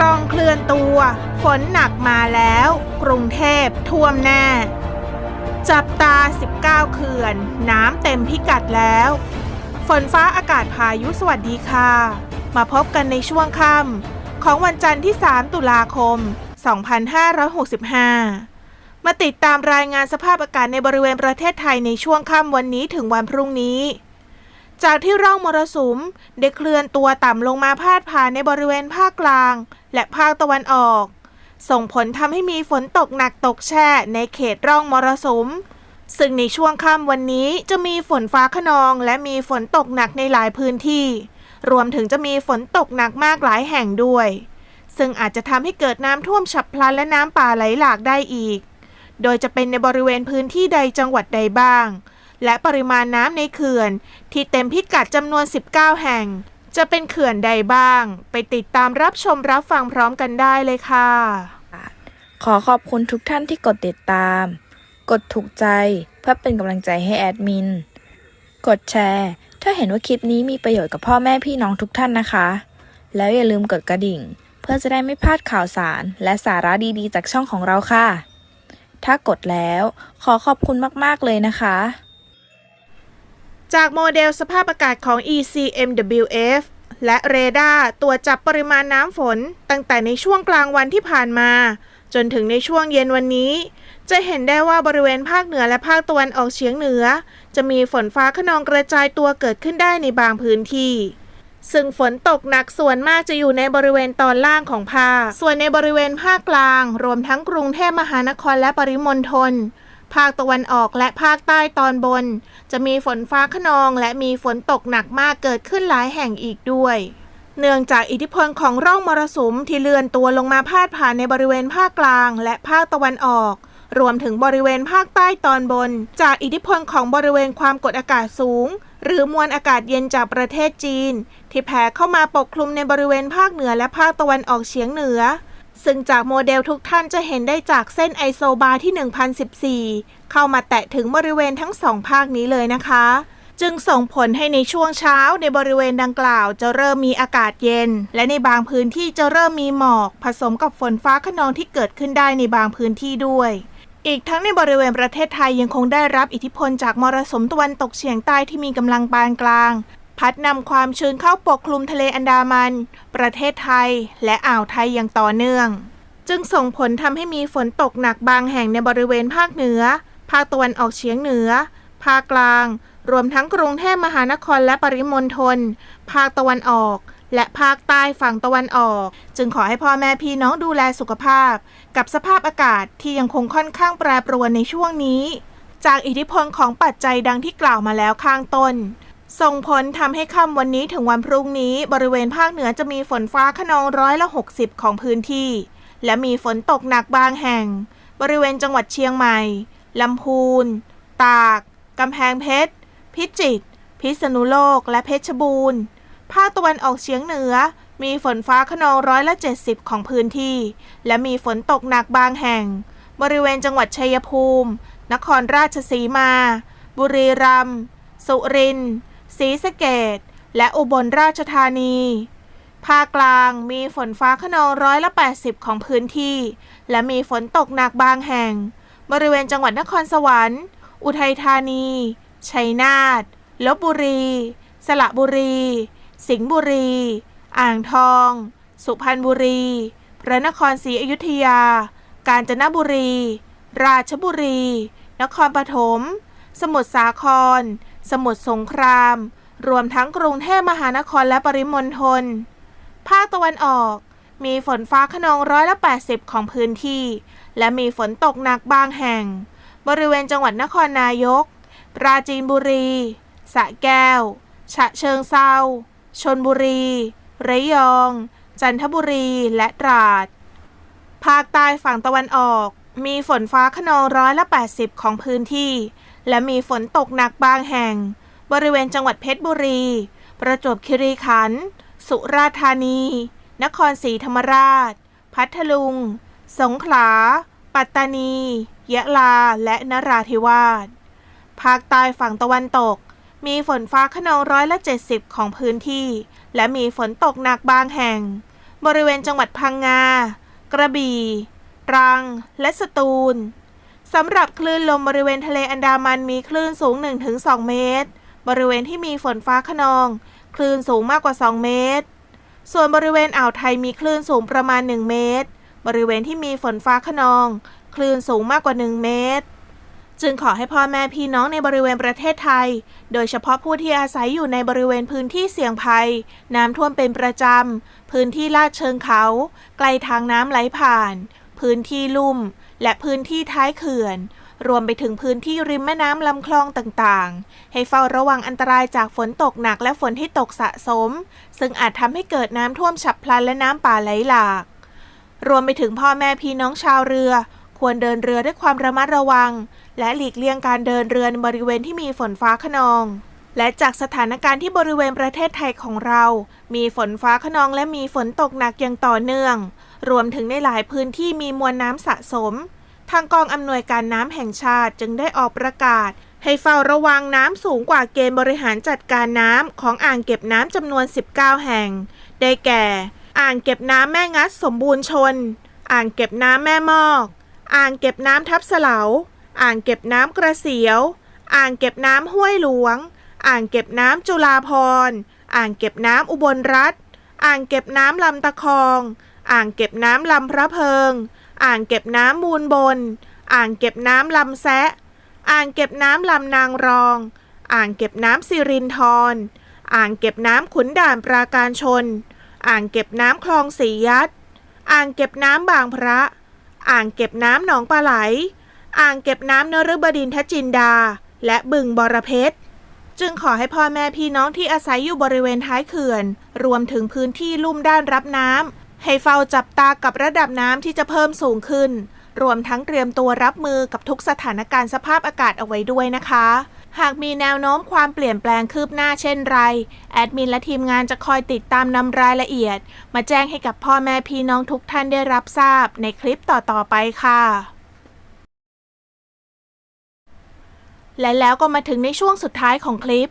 รองเคลื่อนตัว ฝนหนักมาแล้ว กรุงเทพท่วมแน่ จับตา 19 เขื่อน น้ำเต็มพิกัดแล้ว ฝนฟ้าอากาศพายุสวัสดีค่ะ มาพบกันในช่วงค่ำของวันจันทร์ที่ 3 ตุลาคม 2565 มาติดตามรายงานสภาพอากาศในบริเวณประเทศไทยในช่วงค่ำวันนี้ถึงวันพรุ่งนี้จากที่ร่องมรสุมได้เคลื่อนตัวต่ำลงมาพาดผ่านในบริเวณภาคกลาง และภาคตะวันออก ส่งผลทำให้มีฝนตกหนักตกแช่ในเขตร่องมรสุม ซึ่งในช่วงค่ำวันนี้จะมีฝนฟ้าขนองและมีฝนตกหนักในหลายพื้นที่ รวมถึงจะมีฝนตกหนักมากหลายแห่งด้วย ซึ่งอาจจะทำให้เกิดน้ำท่วมฉับพลันและน้ำป่าไหลหลากได้อีก โดยจะเป็นในบริเวณพื้นที่ใดจังหวัดใดบ้างและปริมาณน้ำในเขื่อน ที่เต็มพิกัดจำนวน 19 แห่ง จะเป็นเขื่อนใดบ้าง ไปติดตามรับชมรับฟังพร้อมกันได้เลยค่ะ ขอขอบคุณทุกท่านที่กดติดตาม กดถูกใจเพื่อเป็นกำลังใจให้แอดมิน กดแชร์ ถ้าเห็นว่าคลิปนี้มีประโยชน์กับพ่อแม่พี่น้องทุกท่านนะคะ แล้วอย่าลืมกดกระดิ่ง เพื่อจะได้ไม่พลาดข่าวสาร และสาระดีๆ จากช่องของเราค่ะ ถ้ากดแล้ว ขอขอบคุณมากๆเลยนะคะ จากโมเดลสภาพอากาศของ ECMWF และเรดาร์ตรวจจับปริมาณน้ำฝน ตั้งแต่ในช่วงกลางวันที่ผ่านมา จนถึงในช่วงเย็นวันนี้ จะเห็นได้ว่าบริเวณภาคเหนือและภาคตะวันออกเฉียงเหนือ จะมีฝนฟ้าขนองกระจายตัวเกิดขึ้นได้ในบางพื้นที่ ซึ่งฝนตกหนักส่วนมากจะอยู่ในบริเวณตอนล่างของภาค ส่วนในบริเวณภาคกลาง รวมทั้งกรุงเทพมหานครและปริมณฑล ภาคตะวันออกและภาคใต้ตอนบน จะมีฝนฟ้าขนองและมีฝนตกหนักมากเกิดขึ้นหลายแห่งอีกด้วยเนื่องจากอิทธิพลของร่องมรสุมที่เลื่อนตัวลงมาพาดผ่านในบริเวณภาคกลางและภาคตะวันออก รวมถึงบริเวณภาคใต้ตอนบน จากอิทธิพลของบริเวณความกดอากาศสูง หรือมวลอากาศเย็นจากประเทศจีน ที่แผ่เข้ามาปกคลุมในบริเวณภาคเหนือและภาคตะวันออกเฉียงเหนือ ซึ่งจากโมเดลทุกท่านจะเห็นได้จากเส้นไอโซบาร์ที่ 1014 เข้ามาแตะถึงบริเวณทั้งสองภาคนี้เลยนะคะ จึงส่งผลให้ในช่วงเช้าในบริเวณดังกล่าวจะเริ่มมีอากาศเย็น และในบางพื้นที่จะเริ่มมีหมอก ผสมกับฝนฟ้าขนองที่เกิดขึ้นได้ในบางพื้นที่ด้วยอีกทั้งในบริเวณประเทศไทยยังคงได้รับอิทธิพลจากมรสุมตะวันตกเฉียงใต้ที่มีกำลังปานกลาง พัดนำความชื้นเข้าปกคลุมทะเลอันดามัน ประเทศไทย และอ่าวไทยอย่างต่อเนื่อง จึงส่งผลทำให้มีฝนตกหนักบางแห่งในบริเวณภาคเหนือ ภาคตะวันออกเฉียงเหนือ ภาคกลาง รวมทั้งกรุงเทพมหานครและปริมณฑล ภาคตะวันออก และภาคใต้ฝั่งตะวันออก จึงขอให้พ่อแม่พี่น้องดูแลสุขภาพ กับสภาพอากาศที่ยังคงค่อนข้างแปรปรวนในช่วงนี้ จากอิทธิพลของปัจจัยดังที่กล่าวมาแล้วข้างต้น ส่งผลทำให้ค่ำวันนี้ถึงวันพรุ่งนี้บริเวณภาคเหนือจะมีฝนฟ้าขนองร้อยละ 60 ของพื้นที่ และมีฝนตกหนักบางแห่ง บริเวณจังหวัดเชียงใหม่ลำพูน ตาก กำแพงเพชร พิจิตร พิษณุโลก และเพชรบูรณ์ ภาคตะวันออกเฉียงเหนือ มีฝนฟ้าขนองร้อยละ70 ของพื้นที่ และมีฝนตกหนักบางแห่ง บริเวณจังหวัดชัยภูมิ นครราชสีมา บุรีรัมย์ สุรินทร์ ศรีสะเกดและอุบลราชธานี ภาคกลางมีฝนฟ้าขนองร้อยละ 80 ของพื้นที่ และมีฝนตกหนักบางแห่ง บริเวณจังหวัดนครสวรรค์ อุทัยธานี ชัยนาทลบบุรี สระบุรี สิงห์บุรี อ่างทอง สุพรรณบุรี พระนครศรีอยุธยา กาญจนบุรี ราชบุรี นครปฐม สมุทรสาคร สมุทรสงคราม รวมทั้งกรุงเทพมหานครและปริมณฑล ภาคตะวันออก มีฝนฟ้าขนองร้อยละ 80 ของพื้นที่ และมีฝนตกหนักบางแห่ง บริเวณจังหวัดนครนายก ปราจีนบุรีสระแก้ว ฉะเชิงเซาชนบุรี ระยอง จันทบุรี และตราด ภาคใต้ฝั่งตะวันออก มีฝนฟ้าขนองร้อยละ 80 ของพื้นที่ และมีฝนตกหนักบางแห่ง บริเวณจังหวัดเพชรบุรี ประจวบคีรีขันธ์สุราษฎร์ธานี นครศรีธรรมราช พัทลุง สงขลา ปัตตานี ยะลา และนราธิวาส ภาคใต้ฝั่งตะวันตก มีฝนฟ้าขนองร้อยละ70 ของพื้นที่ และมีฝนตกหนักบางแห่ง บริเวณจังหวัดพังงา กระบี่ ตรัง และสตูล สำหรับคลื่นลมบริเวณทะเลอันดามันมีคลื่นสูง 1-2 เมตร บริเวณที่มีฝนฟ้าขนอง คลื่นสูงมากกว่า 2 เมตร ส่วนบริเวณอ่าวไทยมีคลื่นสูงประมาณ 1 เมตร บริเวณที่มีฝนฟ้าขนอง คลื่นสูงมากกว่า 1 เมตร จึงขอให้พ่อแม่พี่น้องในบริเวณประเทศไทย โดยเฉพาะผู้ที่อาศัยอยู่ในบริเวณพื้นที่เสี่ยงภัย น้ำท่วมเป็นประจำ พื้นที่ลาดเชิงเขา ไกลทางน้ำไหลผ่าน พื้นที่ลุ่ม และพื้นที่ท้ายเขื่อน รวมไปถึงพื้นที่ริมแม่น้ำลำคลองต่างๆ ให้เฝ้าระวังอันตรายจากฝนตกหนักและฝนที่ตกสะสม ซึ่งอาจทำให้เกิดน้ำท่วมฉับพลันและน้ำป่าไหลหลาก รวมไปถึงพ่อแม่พี่น้องชาวเรือ ควรเดินเรือด้วยความระมัดระวัง และหลีกเลี่ยงการเดินเรือในบริเวณที่มีฝนฟ้าขนองและจากสถานการณ์ที่บริเวณประเทศไทยของเรา มีฝนฟ้าขนองและมีฝนตกหนักอย่างต่อเนื่อง รวมถึงในหลายพื้นที่มีมวลน้ำสะสม ทางกองอำนวยการน้ำแห่งชาติจึงได้ออกประกาศ ให้เฝ้าระวังน้ำสูงกว่าเกณฑ์บริหารจัดการน้ำของอ่างเก็บน้ำจำนวน 19 แห่ง ได้แก่ อ่างเก็บน้ำแม่งัดสมบูรณ์ชน อ่างเก็บน้ำแม่มอก อ่างเก็บน้ำทับเสลาอ่างเก็บน้ำกระเสียว อ่างเก็บน้ำห้วยหลวง อ่างเก็บน้ำจุฬาพรณ์อ่างเก็บน้ำอุบลรัฐ อ่างเก็บน้ำลำตะคอง อ่างเก็บน้ำลำพระเพิง อ่างเก็บน้ำมูลบน อ่างเก็บน้ำลำแซะ อ่างเก็บน้ำลำนางรอง อ่างเก็บน้ำสิรินทรอ่างเก็บน้ำขุนด่านปราการชน อ่างเก็บน้ำคลองสียัด อ่างเก็บน้ำบางพระ อ่างเก็บน้ำหนองปลาไหล อ่างเก็บน้ำนฤบดินทจินดา และบึงบรเพชรจึงขอให้พ่อแม่พี่น้องที่อาศัยอยู่บริเวณท้ายเขื่อน รวมถึงพื้นที่ลุ่มด้านรับน้ำ ให้เฝ้าจับตากับระดับน้ำที่จะเพิ่มสูงขึ้น รวมทั้งเตรียมตัวรับมือกับทุกสถานการณ์สภาพอากาศเอาไว้ด้วยนะคะ หากมีแนวโน้มความเปลี่ยนแปลงคืบหน้าเช่นไร แอดมินและทีมงานจะคอยติดตามนำรายละเอียด มาแจ้งให้กับพ่อแม่พี่น้องทุกท่านได้รับทราบในคลิปต่อๆไปค่ะและแล้วก็มาถึงในช่วงสุดท้ายของคลิป